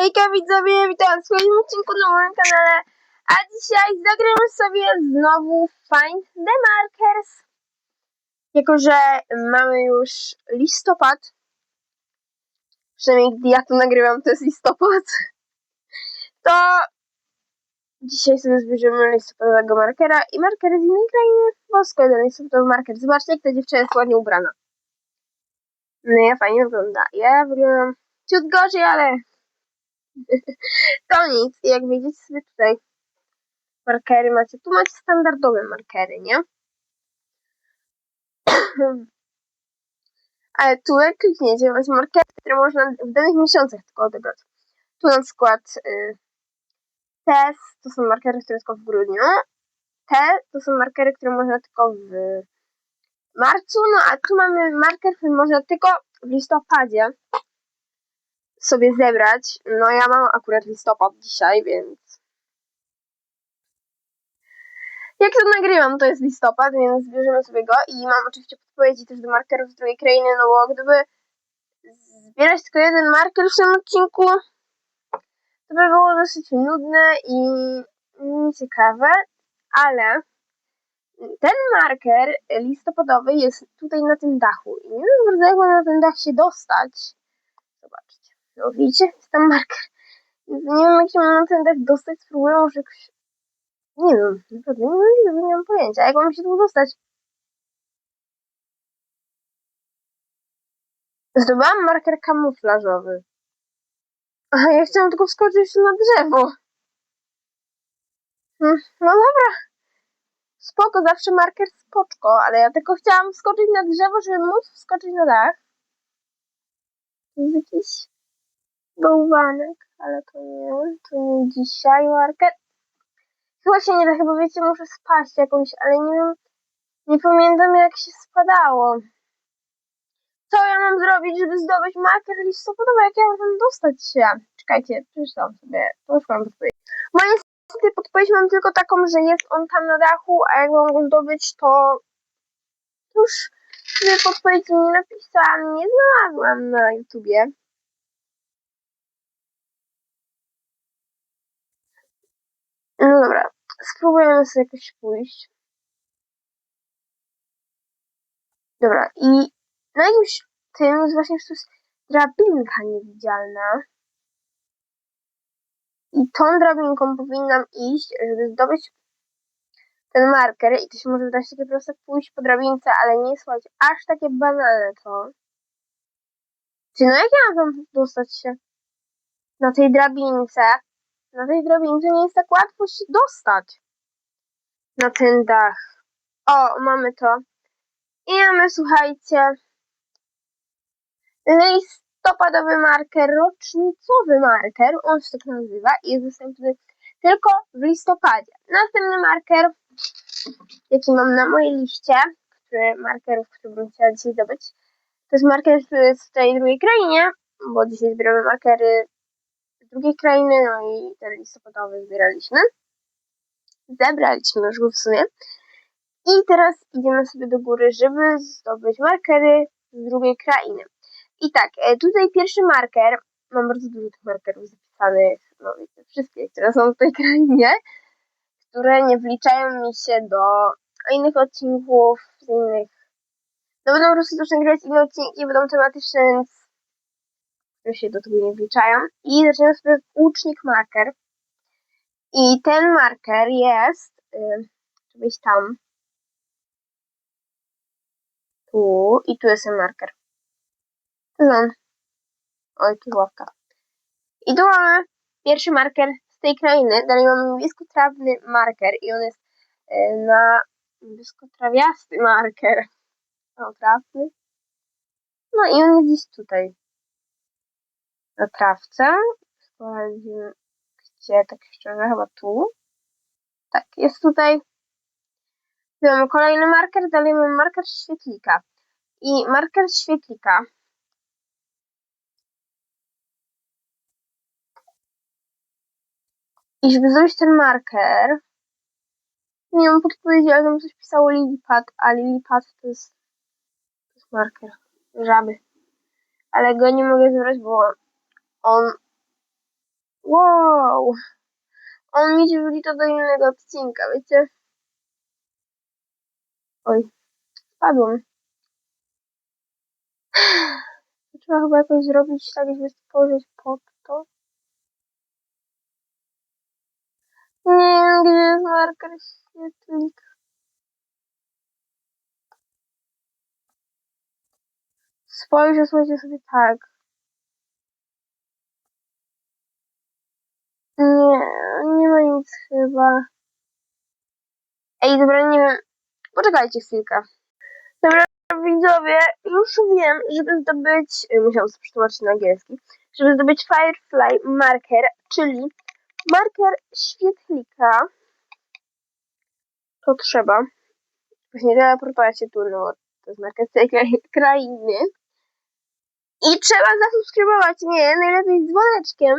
Hejka widzowie, witam w swoim odcinku na moim kanale. A dzisiaj zagramy sobie znowu Find the Markers. Jako, że mamy już listopad. Przynajmniej gdy ja to nagrywam, to jest listopad. To dzisiaj sobie zbierzemy listopadowego markera i markery z innej krainy. Bosko jeden listopadowy marker. Zobaczcie, jak ta dziewczyna jest ładnie ubrana. No ja fajnie wygląda. Ja wyglądam ciut gorzej, ale to nic. Jak widzicie sobie tutaj markery macie, tu macie standardowe markery, nie? Ale tu jak klikniecie, macie markery, które można w danych miesiącach tylko odebrać. Tu na przykład y, to są markery, które tylko w grudniu. Te to są markery, które można tylko w marcu, no a tu mamy marker, który można tylko w listopadzie sobie zebrać. No ja mam akurat listopad dzisiaj, więc jak to nagrywam, to jest listopad, więc zbierzemy sobie go i mam oczywiście podpowiedzi też do markerów z drugiej krainy, no bo gdyby zbierać tylko jeden marker w tym odcinku, to by było dosyć nudne i nieciekawe, ale ten marker listopadowy jest tutaj na tym dachu i nie wiem bardzo jak na ten dach się dostać. Zobaczcie. No widzicie? Jest tam marker. Nie wiem jak się mam ten dach dostać, spróbuję może jakoś... Nie wiem, naprawdę nie nie mam pojęcia. Jak mam się tu dostać? Zdobyłam marker kamuflażowy. Aha, ja chciałam tylko wskoczyć na drzewo. Hmm, no dobra. Spoko, zawsze marker spoczko, ale ja tylko chciałam wskoczyć na drzewo, żeby móc wskoczyć na dach. To jest jakiś bałwanek, ale to nie, to nie dzisiaj marker. Chyba się nie da, chyba wiecie, muszę spaść jakąś, ale nie wiem, nie pamiętam jak się spadało. Co ja mam zrobić, żeby zdobyć marker listopadowy? Jak ja mam dostać się? Czekajcie, przeczytam sobie, to mam. Moja niestety podpowiedź mam tylko taką, że jest on tam na dachu, a jak mam go zdobyć, to już sobie podpowiedzi nie napisałam, nie znalazłam na YouTubie. No dobra, spróbujemy sobie jakoś pójść. Dobra, i na jakimś tym jest właśnie jest drabinka niewidzialna. I tą drabinką powinnam iść, żeby zdobyć ten marker. I to się może wydać takie proste pójść po drabince, ale nie słuchajcie, aż takie banalne to. Czy no jak ja mam tam dostać się na tej drabince? Na tej drabince nie jest tak łatwo się dostać na ten dach. O, mamy to. I mamy, słuchajcie, listopadowy marker, rocznicowy marker, on się tak nazywa i jest dostępny tylko w listopadzie. Następny marker, jaki mam na mojej liście, który, markerów, który bym chciała dzisiaj zdobyć, to jest marker z tej drugiej krainie, bo dzisiaj zbieramy markery drugiej krainy, no i ten listopadowy zbieraliśmy. Zebraliśmy już go w sumie. I teraz idziemy sobie do góry, żeby zdobyć markery z drugiej krainy. I tak, e, tutaj pierwszy marker, mam bardzo dużo tych markerów zapisanych, no wiecie, wszystkie, które są w tej krainie, które nie wliczają mi się do innych odcinków, z innych, no będą po prostu też nagrywać inne odcinki, będą tematyczne, więc które się do tego nie wliczają. I zaczniemy sobie łucznik marker. I ten marker jest, yy, tam, tu i tu jest ten marker. To jest on. Oj, tu ławka. I tu mamy pierwszy marker z tej krainy. Dalej mamy niebieskotrawny marker i on jest y, na niebieskotrawiasty marker. O, trawny. No i on jest gdzieś tutaj. Trawce. Sprawdzimy, gdzie tak szczerze, chyba tu. Tak, jest tutaj. Tu mamy kolejny marker, dalej mamy marker świetlika. I marker świetlika I żeby zrobić ten marker, nie mam podpowiedzi, ale tam coś pisało Lilipad, a Lilipad to jest, to jest marker żaby. Ale go nie mogę zebrać, bo on Wow. On mi się wlicza do innego odcinka, wiecie? Oj, spadłem. Trzeba chyba jakoś zrobić tak, żeby stworzyć pod to. Nie wiem, gdzie jest marker świetlik. Spojrzę, słuchajcie sobie tak. Nie, nie ma nic chyba. Ej, dobra, nie wiem. Poczekajcie chwilkę. Dobra, widzowie, już wiem, żeby zdobyć, y, musiałam sobie przetłumaczyć na angielski, żeby zdobyć Firefly Marker, czyli marker świetlika, to trzeba właśnie teleportować się tu, no to jest marker z tej krai- krainy. I trzeba zasubskrybować mnie, najlepiej z dzwoneczkiem,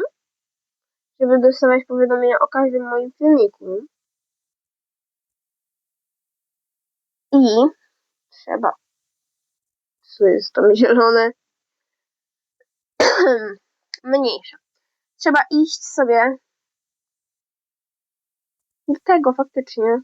żeby dostawać powiadomienia o każdym moim filmiku. I trzeba. Co jest to zielone? Mniejsza. Trzeba iść sobie do tego faktycznie.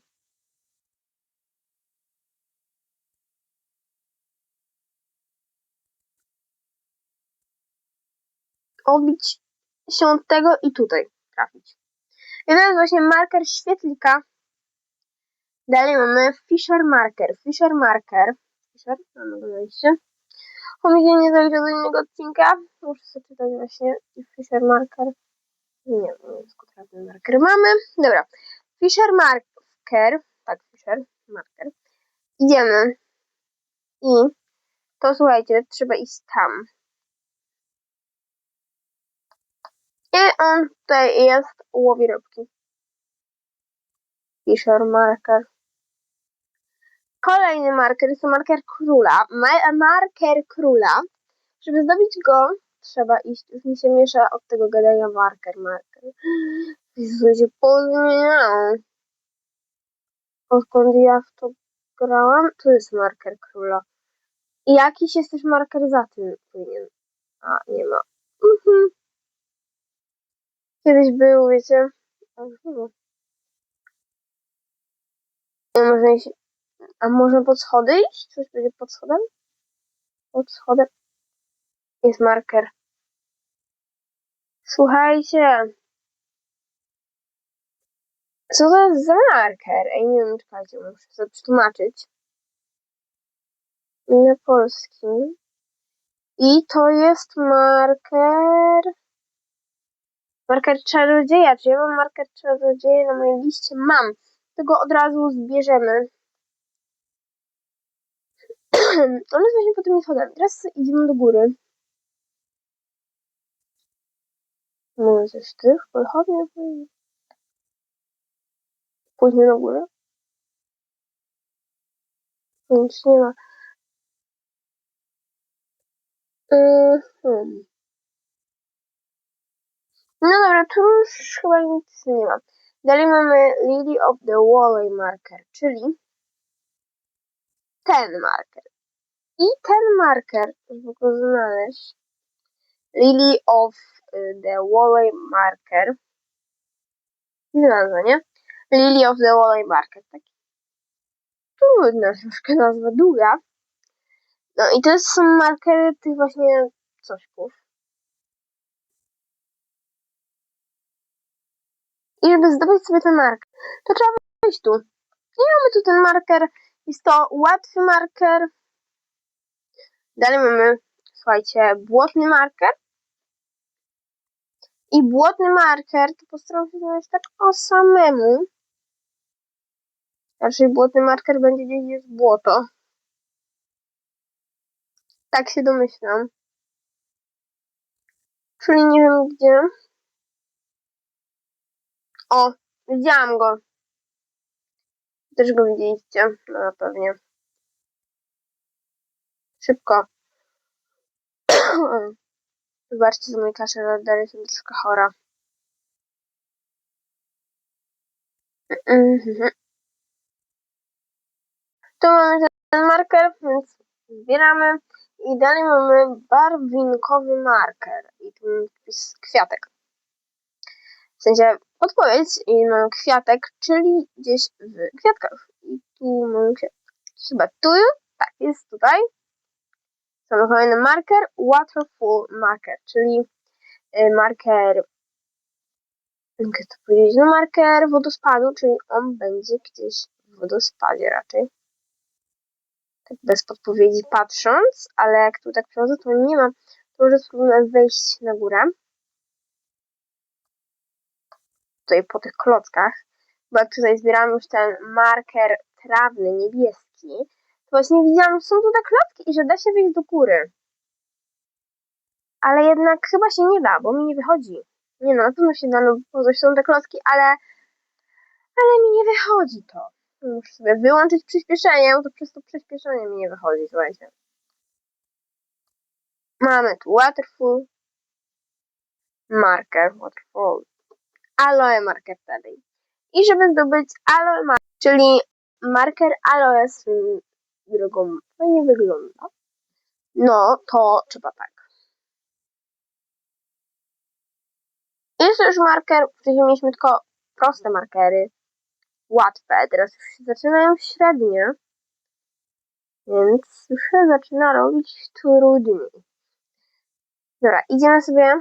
Odbić się od tego i tutaj trafić. I to jest właśnie marker świetlika. Dalej mamy Fisher Marker. Fisher Marker. Fisher? Mamy go wejście. On mi się nie zajdzie do innego odcinka. Muszę sobie czytać właśnie Fisher Marker. Nie, jest kutrawny marker. Mamy. Dobra. Fisher Marker. Tak, Fisher Marker. Idziemy. I to słuchajcie, trzeba iść tam. I on tutaj jest, łowi rybki. Fisher Marker. Kolejny marker jest to marker króla. Ma marker króla. Żeby zdobyć go, trzeba iść. Już mi się miesza od tego gadania marker, marker. Jezu, się pozmieniało. Odkąd ja w to grałam, tu jest marker króla. I jakiś jest też marker za tym powinien. A, nie ma. Mhm. Kiedyś był, wiecie. A można iść. A można pod schody iść? Coś będzie pod schodem? Pod schodem. Jest marker. Słuchajcie. Co to jest za marker? Ej, nie wiem, czekajcie, muszę sobie przetłumaczyć. Na polski. I to jest marker... Marker czarodzieja. Czy ja mam marker czarodzieja na mojej liście? Mam. Tego od razu zbierzemy. Jest właśnie po tymi schodami. Teraz idziemy do góry. Może coś tych pochodni? Pójdźmy do góry. Tu Nic nie ma. Mhm. No dobra, tu już chyba nic nie ma. Dalej mamy Lily of the Valley marker, czyli ten marker. I ten marker, żeby go znaleźć, Lily of y, the Valley marker. Widzę nazwa, nie? Lily of the Valley marker. Taki trudna troszkę nazwa, długa. No i to są markery tych właśnie cośków. I żeby zdobyć sobie ten marker, to trzeba wejść tu. I mamy tu ten marker. Jest to łatwy marker. Dalej mamy, słuchajcie, błotny marker. I błotny marker to postaram się znaleźć tak o samemu. Raczej błotny marker będzie gdzieś gdzie jest błoto. Tak się domyślam. Czyli nie wiem gdzie. O, widziałam go. Też go widzieliście, no pewnie. Szybko. Wybaczcie za mój kaszel, ale dalej jestem troszkę chora. Mhm. Tu mamy ten marker, więc zbieramy. I dalej mamy barwinkowy marker. I tu jest kwiatek. W sensie podpowiedź i mamy kwiatek, czyli gdzieś w kwiatkach. I tu mamy kwiatek. Chyba tu, tak, jest tutaj. Mamy kolejny marker, waterfall marker, czyli y, marker, jak to powiedzieć, no marker wodospadu, czyli on będzie gdzieś w wodospadzie raczej. Tak bez podpowiedzi patrząc, ale jak tu tak przechodzę, to nie mam, to może spróbuję wejść na górę. Tutaj po tych klockach, bo jak tutaj zbieram już ten marker trawny, niebieski, to właśnie widziałam, że są tutaj klocki i że da się wyjść do góry. Ale jednak chyba się nie da, bo mi nie wychodzi. Nie no, na pewno się da, no bo coś są te klocki, ale, ale mi nie wychodzi to. Muszę sobie wyłączyć przyspieszenie, bo to przez to przyspieszenie mi nie wychodzi, słuchajcie. Mamy tu waterfall, marker, waterfall, aloe marker dalej. I żeby zdobyć aloe marker, czyli marker aloe swoją drogą fajnie wygląda, no to trzeba tak. Jest już marker, wcześniej mieliśmy tylko proste markery, łatwe, teraz już się zaczynają średnie, więc już się zaczyna robić trudniej. Dobra, idziemy sobie.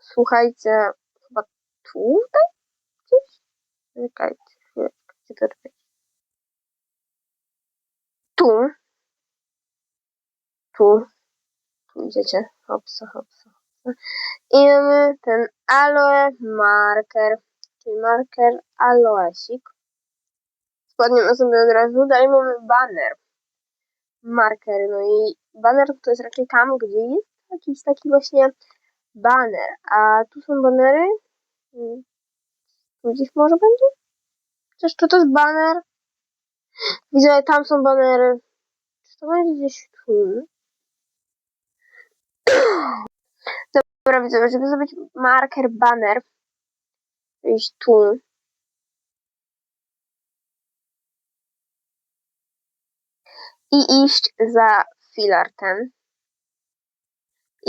Słuchajcie, chyba tutaj gdzieś? Czekajcie, chwilę, gdzie to? Tu. Tu. Tu idziecie. Hopsa, hopsa. I mamy ten aloe marker, czyli marker aloesik. Spadniemy sobie od razu. Dalej mamy banner. Marker. No i banner to jest raczej tam, gdzie jest jakiś taki właśnie banner. A tu są banery. Hmm. Tu gdzieś może będzie? Chociaż czy to jest banner? Widzę, tam są banery. Czy to będzie gdzieś tu? Dobra, widzę, żeby zrobić marker banner. Iść tu. I iść za filar ten.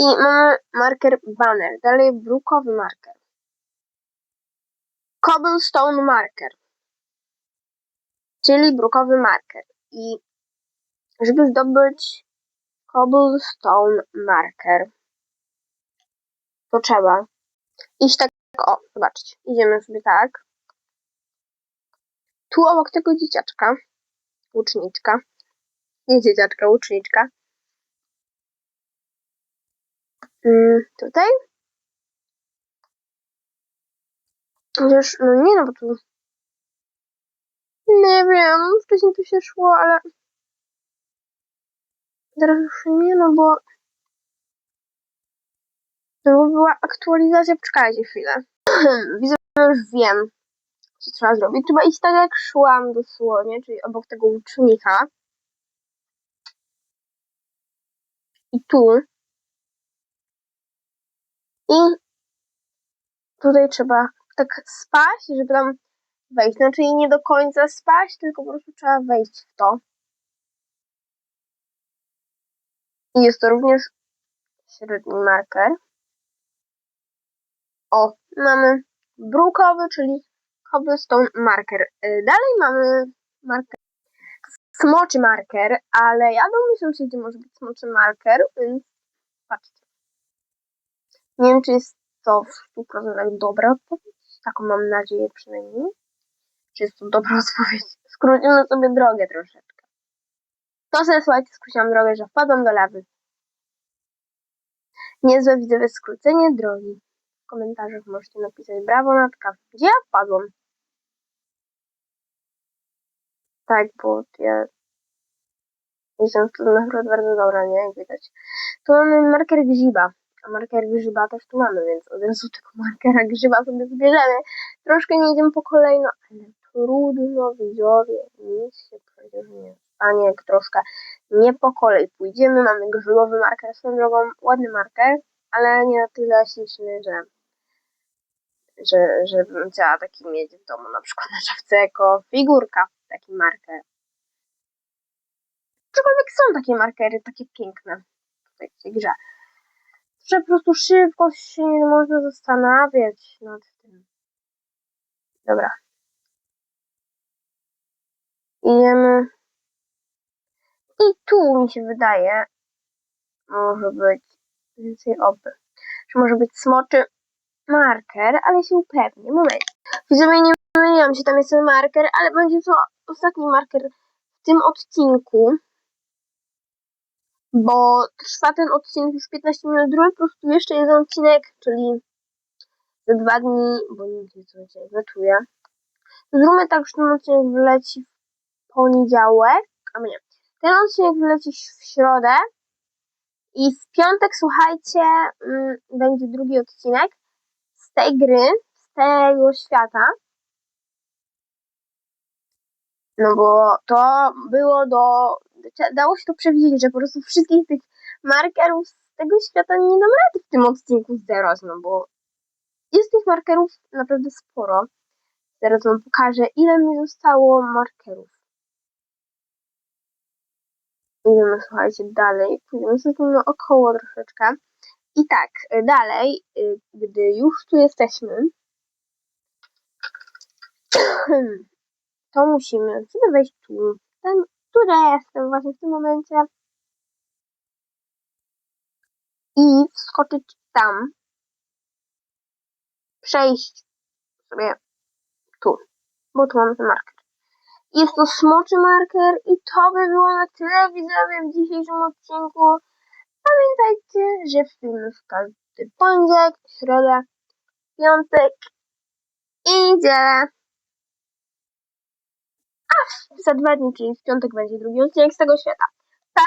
I mamy marker banner. Dalej brukowy marker. Cobblestone marker. Czyli brukowy marker. I żeby zdobyć cobblestone marker, to trzeba iść tak, o, zobaczcie, idziemy sobie tak. Tu obok tego dzieciaczka, łuczniczka, nie dzieciaczka, łuczniczka. Mm, tutaj. Chociaż, no nie no, bo tu... Nie wiem, wcześniej tu się szło, ale... Teraz już nie, no bo... No bo była aktualizacja, poczekajcie chwilę. Widzę, że już wiem, co trzeba zrobić. Trzeba iść tak jak szłam dosłownie, czyli obok tego łucznika. I tu. I tutaj trzeba tak spaść, żeby tam wejść. Znaczy nie do końca spaść, tylko po prostu trzeba wejść w to. I jest to również średni marker. O, mamy brukowy, czyli cobblestone marker. Y, Dalej mamy marker smoczy marker, ale ja domyślam się, gdzie może być smoczy marker, więc patrzcie. Nie wiem, czy jest to w 100% dobra odpowiedź. Taką mam nadzieję przynajmniej. Czy jest to dobra odpowiedź. Skrócimy sobie drogę troszeczkę. To sobie, słuchajcie, skróciłam drogę, że wpadłam do lawy. Niezłe widzowie skrócenie drogi. W komentarzach możecie napisać brawo Natka. Gdzie ja wpadłam? Tak, bo ja jestem w tym akurat bardzo dobra, nie? Jak widać. Tu mamy marker grzyba. A marker grzyba też tu mamy, więc od razu tego markera grzyba sobie zbierzemy. Troszkę nie idziemy po kolejno, ale trudno widzowie. Nic się przecież nie stanie, jak troszkę nie po kolei pójdziemy. Mamy grzybowy marker swoją drogą, ładny marker, ale nie na tyle śliczny, że że, żebym chciała taki mieć w domu, na przykład na szafce jako figurka, taki marker. Aczkolwiek są takie markery, takie piękne. w tej grze. Że po prostu szybko się nie można zastanawiać nad tym. Dobra. Idziemy. I tu mi się wydaje, może być więcej oby. Że może być smoczy marker, ale się upewnię. Moment. Widzowie, nie myliłam się, tam jest ten marker, ale będzie to ostatni marker w tym odcinku. Bo trwa ten odcinek już 15 minut, drugi po prostu jeszcze jeden odcinek, czyli za dwa dni, bo nie wiem co dzisiaj gotuję. Zróbmy tak, że ten odcinek wleci w poniedziałek, a nie. Ten odcinek wleci w środę i w piątek, słuchajcie, mm, będzie drugi odcinek z tej gry, z tego świata. No bo to było do. Dało się to przewidzieć, że po prostu wszystkich tych markerów z tego świata nie dam rady w tym odcinku zerować, no bo jest tych markerów naprawdę sporo. Zaraz wam pokażę, ile mi zostało markerów. Idziemy, słuchajcie, dalej. Pójdziemy sobie naokoło troszeczkę. I tak, dalej, y, gdy już tu jesteśmy, to musimy sobie wejść tu, ten, ja jestem właśnie w tym momencie i wskoczyć tam, przejść sobie tu, bo tu mamy ten marker. Jest to smoczy marker i to by było na tyle widzowie w dzisiejszym odcinku. Pamiętajcie, że filmy w każdy poniedziałek, środę, piątek i niedzielę. A za dwa dni, czyli w piątek będzie drugi odcinek z tego świata. Pa!